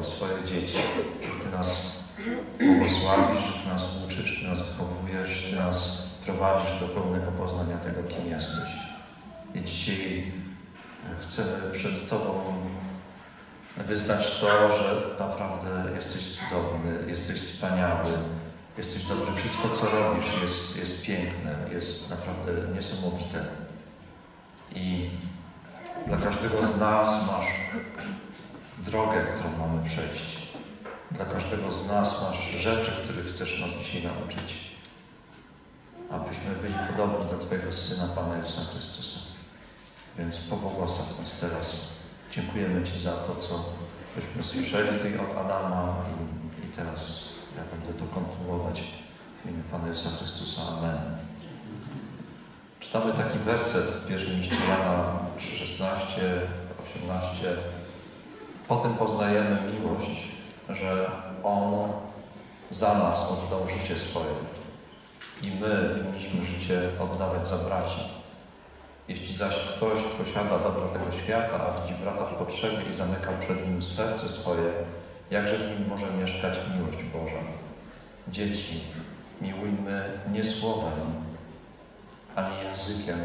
jako swoje dzieci. Ty nas błogosławisz, Ty nas uczysz, Ty nas wychowujesz, Ty nas prowadzisz do pełnego poznania tego, kim jesteś. I dzisiaj chcemy przed Tobą wyznać to, że naprawdę jesteś cudowny, jesteś wspaniały, jesteś dobry. Wszystko, co robisz, jest, jest piękne, jest naprawdę niesamowite. I dla każdego z nas masz drogę, którą mamy przejść. Dla każdego z nas masz rzeczy, których chcesz nas dzisiaj nauczyć. Abyśmy byli podobni do Twojego Syna, Pana Jezusa Chrystusa. Więc pobłogosław nas teraz. Dziękujemy Ci za to, co żeśmy słyszeli tutaj od Adama i, i teraz ja będę to kontynuować w imieniu Pana Jezusa Chrystusa. Amen. Czytamy taki werset w pierwszym liście Jana 3,16, 18. Potem poznajemy miłość, że On za nas oddał życie swoje i my winniśmy życie oddawać za braci. Jeśli zaś ktoś posiada dobro tego świata, a widzi brata w potrzebie i zamyka przed nim serce swoje, jakże w nim może mieszkać miłość Boża? Dzieci, miłujmy nie słowem, ani językiem,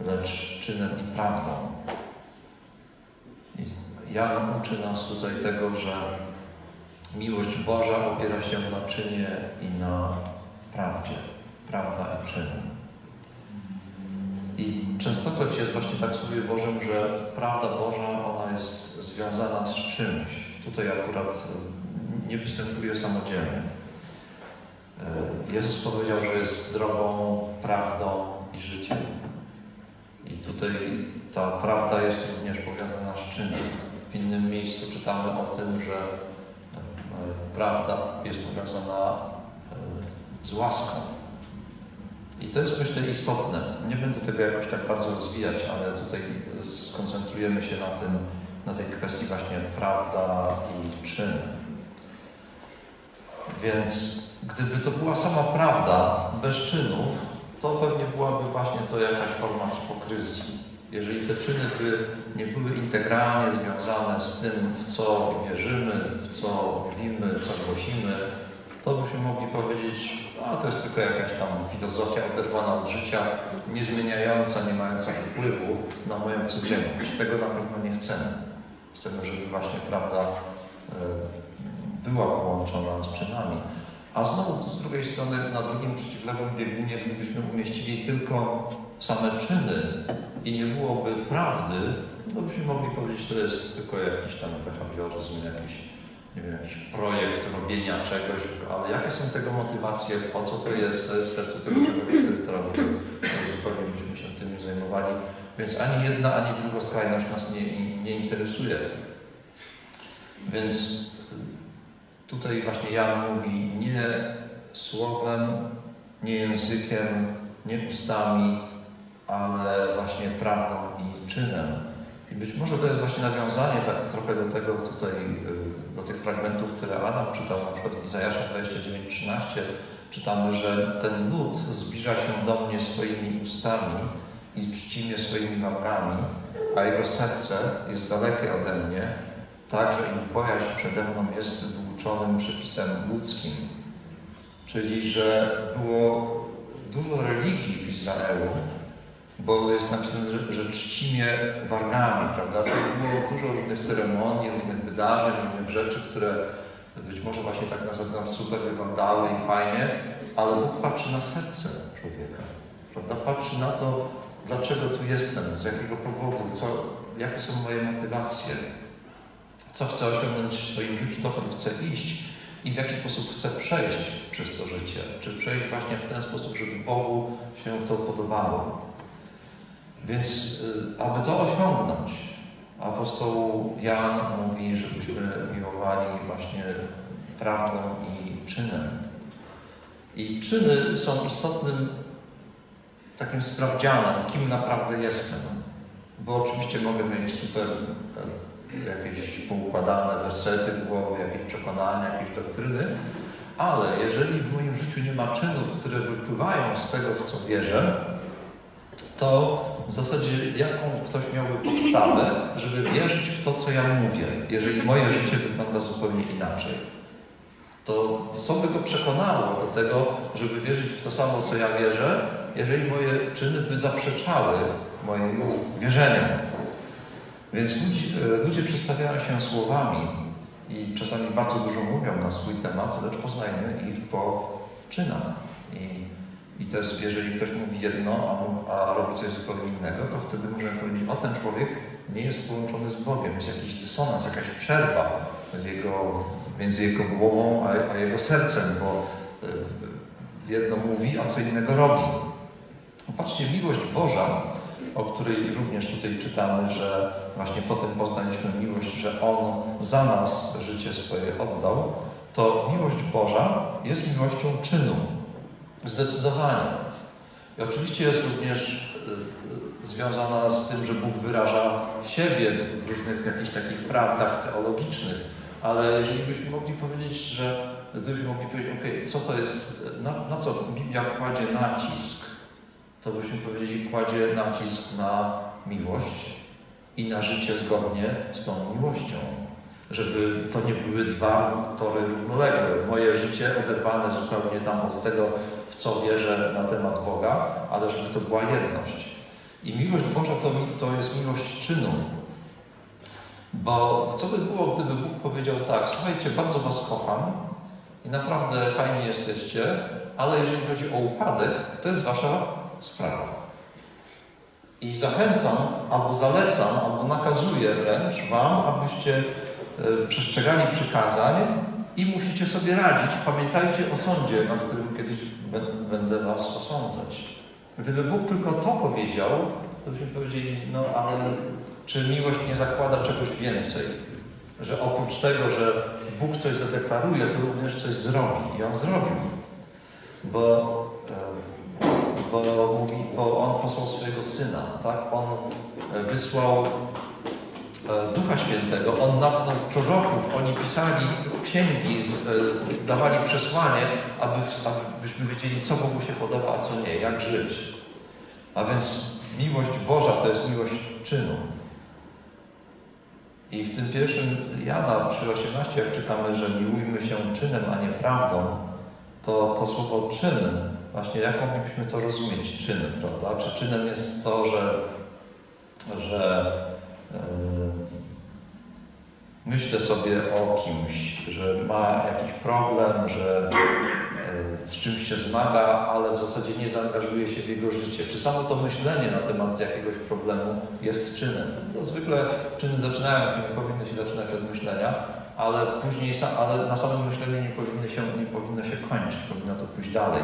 lecz czynem i prawdą. Jan uczy nas tutaj tego, że miłość Boża opiera się na czynie i na prawdzie. Prawda i czyn. I częstokroć jest właśnie tak Słowie Bożym, że prawda Boża, ona jest związana z czymś. Tutaj akurat e, nie występuje samodzielnie. E, Jezus powiedział, że jest drogą, prawdą i życiem. I tutaj ta prawda jest również powiązana z czynem. W innym miejscu czytamy o tym, że e, prawda jest powiązana e, z łaską. I to jest myślę istotne. Nie będę tego jakoś tak bardzo rozwijać, ale tutaj skoncentrujemy się na tym, na tej kwestii właśnie prawda i czyn. Więc gdyby to była sama prawda, bez czynów, to pewnie byłaby właśnie to jakaś forma hipokryzji. Jeżeli te czyny by nie były integralnie związane z tym, w co wierzymy, w co mówimy, co głosimy, to byśmy mogli powiedzieć, a to jest tylko jakaś tam filozofia oderwana od życia, niezmieniająca, nie mająca wpływu na moją codzienność. Tego na pewno nie chcemy. Chcemy, żeby właśnie prawda e, była połączona z czynami. A znowu z drugiej strony, na drugim przeciwległym biegunie, gdybyśmy umieścili tylko same czyny i nie byłoby prawdy, to byśmy mogli powiedzieć, że to jest tylko jakiś tam behawioryzm, jakiś, nie wiem, jakiś projekt robienia czegoś, ale jakie są tego motywacje, po co to jest, to jest serce tego człowieka, który to robi, zupełnie byśmy się tym nie zajmowali. Więc ani jedna, ani druga skrajność nas nie, nie interesuje. Więc Tutaj właśnie Jan mówi nie słowem, nie językiem, nie ustami, ale właśnie prawdą i czynem. I być może to jest właśnie nawiązanie tak trochę do tego tutaj, y, do tych fragmentów, które Adam czytał, na przykład w Izajasza 29:13 czytamy, że ten lud zbliża się do mnie swoimi ustami i czci mnie swoimi wargami, a jego serce jest dalekie ode mnie, tak, że ich bojaźń przede mną jest wyuczonym przepisem ludzkim. Czyli, że było dużo religii w Izraelu, bo jest napisane, że, że czci mnie wargami, prawda? To było dużo różnych ceremonii, różnych wydarzeń, różnych rzeczy, które być może właśnie tak na zewnątrz super wyglądały i fajnie, ale Bóg patrzy na serce człowieka, prawda? Patrzy na to, dlaczego tu jestem, z jakiego powodu, co, jakie są moje motywacje, co chcę osiągnąć w swoim życiu, dokąd chcę iść i w jaki sposób chcę przejść przez to życie. Czy przejść właśnie w ten sposób, żeby Bogu się to podobało. Więc y, aby to osiągnąć, apostoł Jan mówi, żebyśmy miłowali właśnie prawdą i czynem. I czyny są istotnym takim sprawdzianem, kim naprawdę jestem. Bo oczywiście mogę mieć super jakieś poukładane wersety w głowie, jakieś przekonania, jakieś doktryny, ale jeżeli w moim życiu nie ma czynów, które wypływają z tego, w co wierzę, to w zasadzie jaką ktoś miałby podstawę, żeby wierzyć w to, co ja mówię, jeżeli moje życie wygląda zupełnie inaczej. To co by go przekonało do tego, żeby wierzyć w to samo, co ja wierzę, jeżeli moje czyny by zaprzeczały mojemu wierzeniu. Więc ludzie, ludzie przedstawiają się słowami i czasami bardzo dużo mówią na swój temat, lecz poznajmy ich po czynach. I, i jest, jeżeli ktoś mówi jedno, a, a robi coś zupełnie innego, to wtedy możemy powiedzieć, o ten człowiek nie jest połączony z Bogiem, jest jakiś dysonans, jakaś przerwa jego, między jego głową a, a jego sercem, bo y, jedno mówi, a co innego robi. Patrzcie, miłość Boża, o której również tutaj czytamy, że właśnie po tym poznaliśmy miłość, że On za nas życie swoje oddał, to miłość Boża jest miłością czynu. Zdecydowanie. I oczywiście jest również y, y, związana z tym, że Bóg wyraża siebie w różnych jakichś takich prawdach teologicznych, ale jeżeli byśmy mogli powiedzieć, że gdybyśmy mogli powiedzieć, ok, co to jest, na, na co Biblia kładzie nacisk, to byśmy powiedzieli, kładzie nacisk na miłość i na życie zgodnie z tą miłością. Żeby to nie były dwa tory równoległe. Moje życie oderwane zupełnie tam od tego, w co wierzę na temat Boga, ale żeby to była jedność. I miłość Boża to, to jest miłość czynu. Bo co by było, gdyby Bóg powiedział tak, słuchajcie, bardzo was kocham i naprawdę fajnie jesteście, ale jeżeli chodzi o upadek, to jest wasza sprawa. I zachęcam, albo zalecam, albo nakazuję wręcz wam, abyście e, przestrzegali przykazań i musicie sobie radzić. Pamiętajcie o sądzie, na którym kiedyś bę- będę was osądzać. Gdyby Bóg tylko to powiedział, to byśmy powiedzieli, no ale czy miłość nie zakłada czegoś więcej? Że oprócz tego, że Bóg coś zadeklaruje, to również coś zrobi. I On zrobił. Bo, bo, mówi, bo On posłał swojego Syna, tak? On e, wysłał e, Ducha Świętego, On natchnął proroków, oni pisali księgi, z, z, dawali przesłanie, aby, abyśmy wiedzieli, co Bogu się podoba, a co nie, jak żyć. A więc miłość Boża to jest miłość czynu. I w tym pierwszym Jana 3,18, jak czytamy, że miłujmy się czynem, a nie prawdą, to to słowo czyn, właśnie jak moglibyśmy to rozumieć, czynem, prawda? Czy czynem jest to, że, że yy, myślę sobie o kimś, że ma jakiś problem, że yy, z czymś się zmaga, ale w zasadzie nie zaangażuje się w jego życie. Czy samo to myślenie na temat jakiegoś problemu jest czynem? No, zwykle czyny zaczynają się, powinny się zaczynać od myślenia, ale później, ale na samym myśleniu nie powinny się, nie powinno się kończyć, powinno to pójść dalej.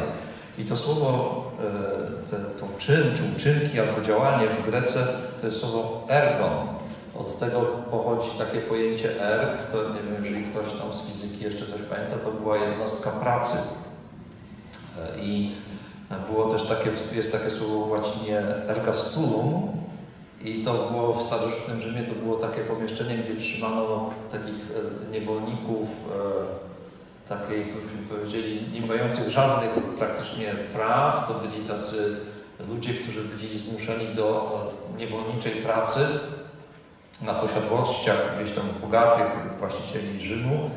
I to słowo, e, te, to czyn, czy uczynki, albo działanie w Grece, to jest słowo ergon. Od tego pochodzi takie pojęcie er, kto, nie wiem, jeżeli ktoś tam z fizyki jeszcze coś pamięta, to była jednostka pracy. E, I było też takie, jest takie słowo w łacinie ergastulum, i to było w starożytnym Rzymie, to było takie pomieszczenie, gdzie trzymano takich e, niewolników, e, takiej, powiedzieli, nie mających żadnych praktycznie praw. To byli tacy ludzie, którzy byli zmuszeni do niewolniczej pracy na posiadłościach gdzieś tam bogatych właścicieli Rzymu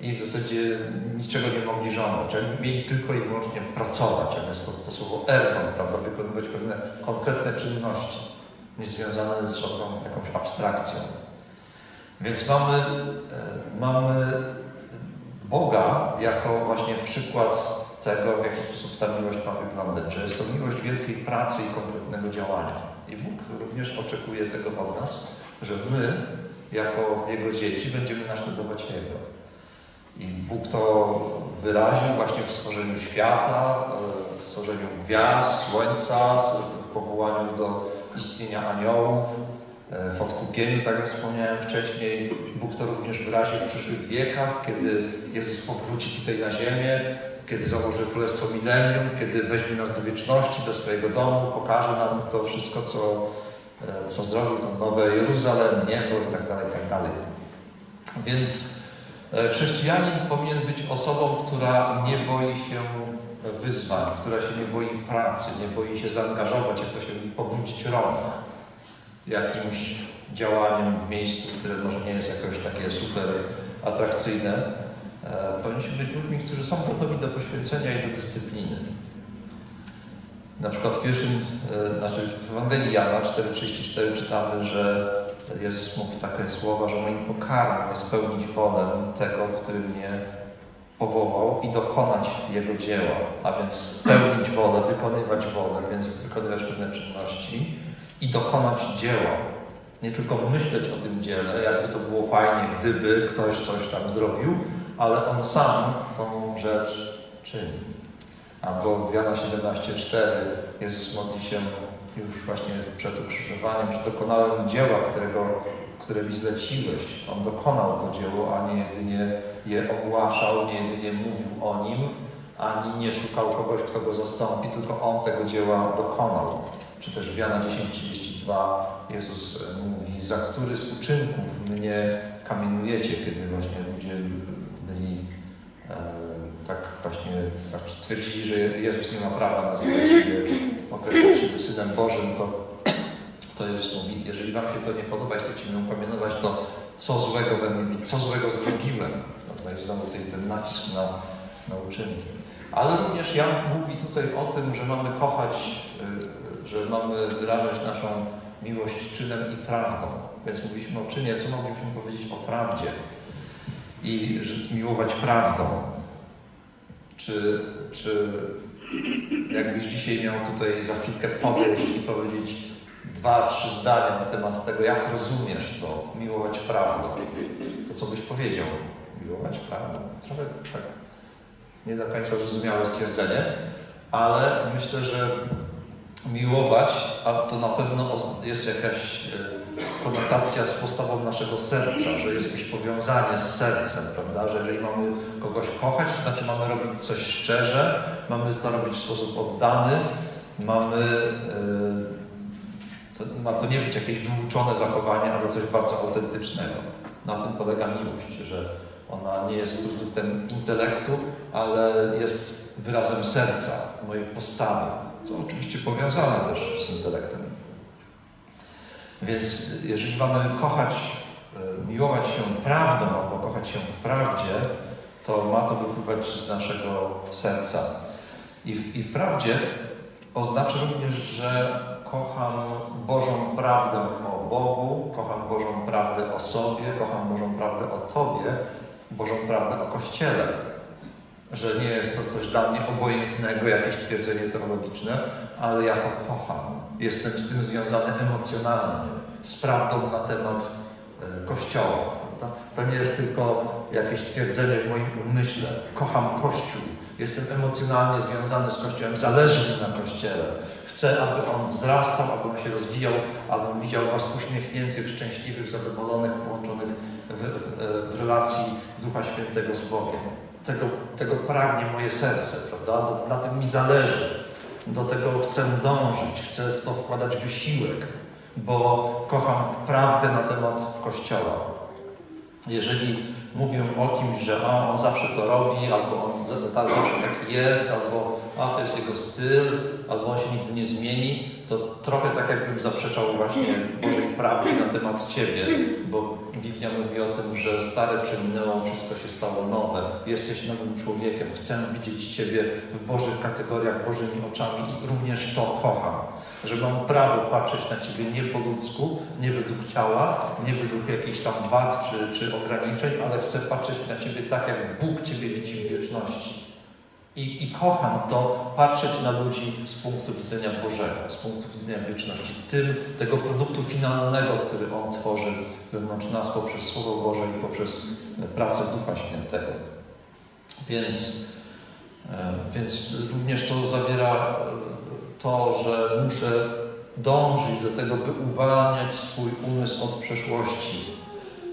i w zasadzie niczego nie mogli żądać. Oni mieli tylko i wyłącznie pracować, a więc to, to słowo ergon, prawda, wykonywać pewne konkretne czynności nie związane z żadną jakąś abstrakcją. Więc mamy, e, mamy Boga jako właśnie przykład tego, w jaki sposób ta miłość ma wyglądać, że jest to miłość wielkiej pracy i konkretnego działania. I Bóg również oczekuje tego od nas, że my, jako Jego dzieci, będziemy naśladować Jego. I Bóg to wyraził właśnie w stworzeniu świata, w stworzeniu gwiazd, słońca, w powołaniu do istnienia aniołów, e, w odkupieniu, tak jak wspomniałem wcześniej. Bóg to również wyrazi w przyszłych wiekach, kiedy Jezus powróci tutaj na ziemię, kiedy założy Królestwo Milenium, kiedy weźmie nas do wieczności, do swojego domu, pokaże nam to wszystko, co, co zrobił, to nowe Jeruzalem, niebo i tak dalej, i tak dalej. Więc e, chrześcijanin powinien być osobą, która nie boi się wyzwań, która się nie boi pracy, nie boi się zaangażować, jak to się mówi, rąk jakimś działaniem w miejscu, które może nie jest jakoś takie super atrakcyjne. E, Powinniśmy być ludźmi, którzy są gotowi do poświęcenia i do dyscypliny. Na przykład w pierwszym, e, znaczy w Ewangelii Jana 4,34 czytamy, że Jezus mówi takie słowa, że moim pokarmem jest spełnić wolę tego, który mnie powołał i dokonać Jego dzieła, a więc spełnić wolę, wykonywać wolę, więc wykonywać pewne czynności i dokonać dzieła. Nie tylko myśleć o tym dziele, jakby to było fajnie, gdyby ktoś coś tam zrobił, ale On sam tą rzecz czyni. Albo w Jana 17,4 Jezus modli się już właśnie przed ukrzyżowaniem, że dokonałem dzieła, którego, które mi zleciłeś. On dokonał to dzieło, a nie jedynie je ogłaszał, nie jedynie mówił o nim, ani nie szukał kogoś, kto go zastąpi, tylko on tego dzieła dokonał. Czy też w Jana 10,32 Jezus mówi, za który z uczynków mnie kamienujecie, kiedy właśnie ludzie byli e, właśnie tak twierdzili, że Jezus nie ma prawa nazywać siebie, określać siebie Synem Bożym, to, to Jezus mówi, jeżeli wam się to nie podoba chcecie mnie ukamienować, to co złego we mnie, co złego zrobiłem? Prawda? Jest znowu ten, ten nacisk na, na uczynki. Ale również Jan mówi tutaj o tym, że mamy kochać, y, że mamy wyrażać naszą miłość czynem i prawdą. Więc mówiliśmy o czynie, co moglibyśmy powiedzieć o prawdzie? I że miłować prawdą. Czy, czy jakbyś dzisiaj miał tutaj za chwilkę podejść i powiedzieć dwa, trzy zdania na temat tego, jak rozumiesz to, miłować prawdą, to co byś powiedział? Miłować prawdą. Trochę tak nie do końca zrozumiałe stwierdzenie, ale myślę, że miłować, a to na pewno jest jakaś e, konotacja z postawą naszego serca, że jest jakieś powiązanie z sercem, prawda? Że jeżeli mamy kogoś kochać, to znaczy mamy robić coś szczerze, mamy to robić w sposób oddany, mamy. e, To, ma to nie być jakieś wyuczone zachowanie, ale coś bardzo autentycznego. Na tym polega miłość, że ona nie jest produktem intelektu, ale jest wyrazem serca, mojej postawy, co oczywiście powiązane też z intelektem. Więc jeżeli mamy kochać, e, miłować się prawdą albo kochać się w prawdzie, to ma to wypływać z naszego serca. I w, i w prawdzie oznacza również, że kocham Bożą prawdę o Bogu, kocham Bożą prawdę o sobie, kocham Bożą prawdę o Tobie, Bożą prawdę o Kościele. Że nie jest to coś dla mnie obojętnego, jakieś twierdzenie teologiczne, ale ja to kocham. Jestem z tym związany emocjonalnie, z prawdą na temat e, Kościoła. To nie jest tylko jakieś twierdzenie w moim umyśle. Kocham Kościół. Jestem emocjonalnie związany z Kościołem, zależy mi na Kościele. Chcę, aby on wzrastał, aby on się rozwijał, abym widział Was uśmiechniętych, szczęśliwych, zadowolonych, połączonych w, w, w relacji Ducha Świętego z Bogiem. Tego, tego pragnie moje serce, prawda? Na tym mi zależy. Do tego chcę dążyć, chcę w to wkładać wysiłek, bo kocham prawdę na temat Kościoła. Jeżeli mówię o kimś, że a, on zawsze to robi, albo on tak, zawsze taki jest, albo a, to jest jego styl, albo on się nigdy nie zmieni, to trochę tak jakbym zaprzeczał właśnie Bożej prawdy na temat Ciebie, bo Biblia mówi o tym, że stare przeminęło, wszystko się stało nowe, jesteś nowym człowiekiem, chcę widzieć Ciebie w Bożych kategoriach, Bożymi oczami i również to kocham. Że mam prawo patrzeć na Ciebie nie po ludzku, nie według ciała, nie według jakichś tam wad czy, czy ograniczeń, ale chcę patrzeć na Ciebie tak, jak Bóg Ciebie widzi w wieczności. I, I kocham to, patrzeć na ludzi z punktu widzenia Bożego, z punktu widzenia wieczności, tym, tego produktu finalnego, który On tworzy wewnątrz nas poprzez Słowo Boże i poprzez pracę Ducha Świętego. Więc, e, więc również to zawiera e, to, że muszę dążyć do tego, by uwalniać swój umysł od przeszłości,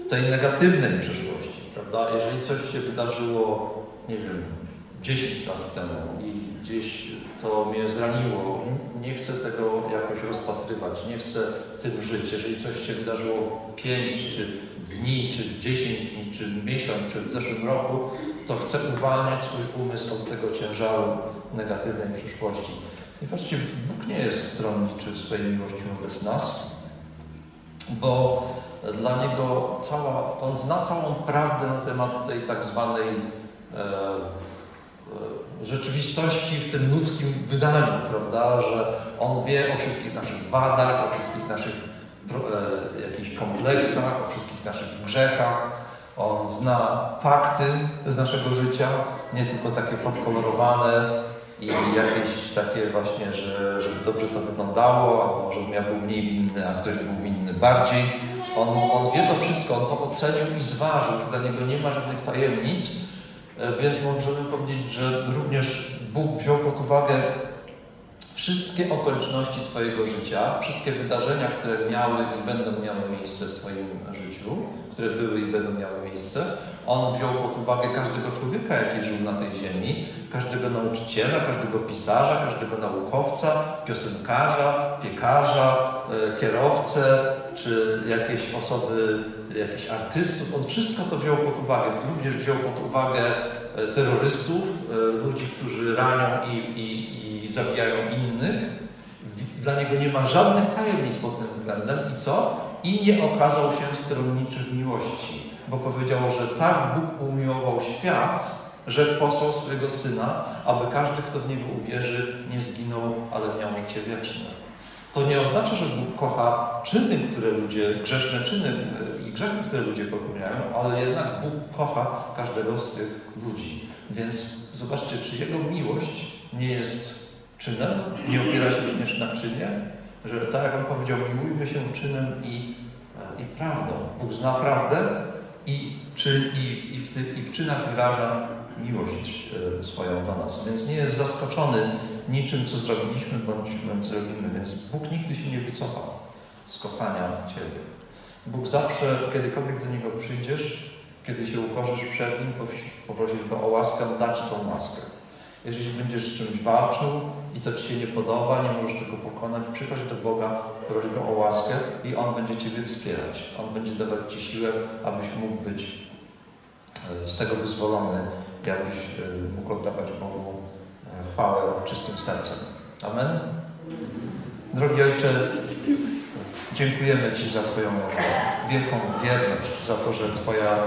tej negatywnej przeszłości, prawda? Jeżeli coś się wydarzyło, nie wiem, 10 lat temu i gdzieś to mnie zraniło, nie chcę tego jakoś rozpatrywać, nie chcę tym żyć. Jeżeli coś się wydarzyło 5 czy dni, czy 10 dni, czy miesiąc, czy w zeszłym roku, to chcę uwalniać swój umysł od tego ciężaru negatywnej przyszłości. I patrzcie, Bóg nie jest stronniczy w swojej miłości wobec nas, bo dla Niego cała, On zna całą prawdę na temat tej tak zwanej e, rzeczywistości w tym ludzkim wydaniu, prawda, że On wie o wszystkich naszych wadach, o wszystkich naszych e, jakichś kompleksach, o wszystkich naszych grzechach. On zna fakty z naszego życia, nie tylko takie podkolorowane i jakieś takie właśnie, że, żeby dobrze to wyglądało, albo żebym ja był mniej winny, a ktoś był winny bardziej. On, on wie to wszystko, on to ocenił i zważył. Dla niego nie ma żadnych tajemnic, e, więc możemy powiedzieć, że również Bóg wziął pod uwagę wszystkie okoliczności Twojego życia, wszystkie wydarzenia, które miały i będą miały miejsce w Twoim życiu, które były i będą miały miejsce. On wziął pod uwagę każdego człowieka, jaki żył na tej ziemi, każdego nauczyciela, każdego pisarza, każdego naukowca, piosenkarza, piekarza, e, kierowcę, czy jakieś osoby, jakichś artystów. On wszystko to wziął pod uwagę. Również wziął pod uwagę e, terrorystów, e, ludzi, którzy ranią i, i, zabijają innych. Dla niego nie ma żadnych tajemnic pod tym względem. I co? I nie okazał się stronniczy w miłości, bo powiedział, że tak Bóg umiłował świat, że posłał swojego Syna, aby każdy, kto w Niego uwierzy, nie zginął, ale miał życie wieczne. To nie oznacza, że Bóg kocha czyny, które ludzie, grzeszne czyny e, i grzechy, które ludzie popełniają, ale jednak Bóg kocha każdego z tych ludzi. Więc zobaczcie, czy Jego miłość nie jest czynem, nie opiera się również na czynie, że tak jak On powiedział, miłujmy się czynem i, e, i prawdą. Bóg zna prawdę i, czy, i, i, w, ty, i w czynach wyraża miłość e, swoją do nas. Więc nie jest zaskoczony niczym, co zrobiliśmy bądź, zrobimy. Więc Bóg nigdy się nie wycofa z kochania Ciebie. Bóg zawsze, kiedykolwiek do Niego przyjdziesz, kiedy się ukorzysz przed Nim, poprosi- poprosisz Go o łaskę, On da Ci tą łaskę. Jeżeli będziesz z czymś walczył i to Ci się nie podoba, nie możesz tego pokonać, przychodź do Boga, proś Go o łaskę i On będzie Ciebie wspierać. On będzie dawać Ci siłę, abyś mógł być e, z tego wyzwolony, abyś e, mógł oddawać Bogu e, chwałę czystym sercem. Amen? Drogi Ojcze, dziękujemy Ci za Twoją wielką wierność, za to, że Twoja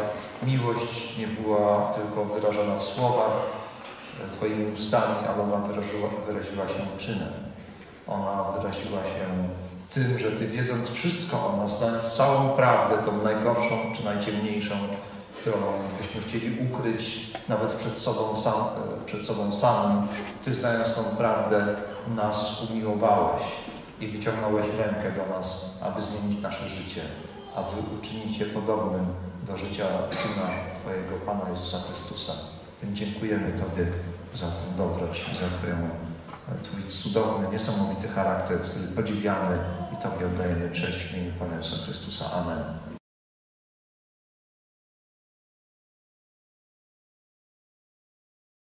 miłość nie była tylko wyrażona w słowach, Twoimi ustami, ale ona wyraziła, wyraziła się czynem. Ona wyraziła się tym, że Ty wiedząc wszystko o nas, znając całą prawdę, tą najgorszą czy najciemniejszą, którą byśmy chcieli ukryć nawet przed sobą, sam, e, przed sobą samym, Ty znając tą prawdę, nas umiłowałeś i wyciągnąłeś rękę do nas, aby zmienić nasze życie, aby uczynić je podobnym do życia Syna Twojego Pana Jezusa Chrystusa. Dziękujemy Tobie za tę dobroć za Twoją, e, Twój cudowny, niesamowity charakter, który podziwiamy i Tobie oddajemy cześć w imieniu Pana Jezusa Chrystusa. Amen.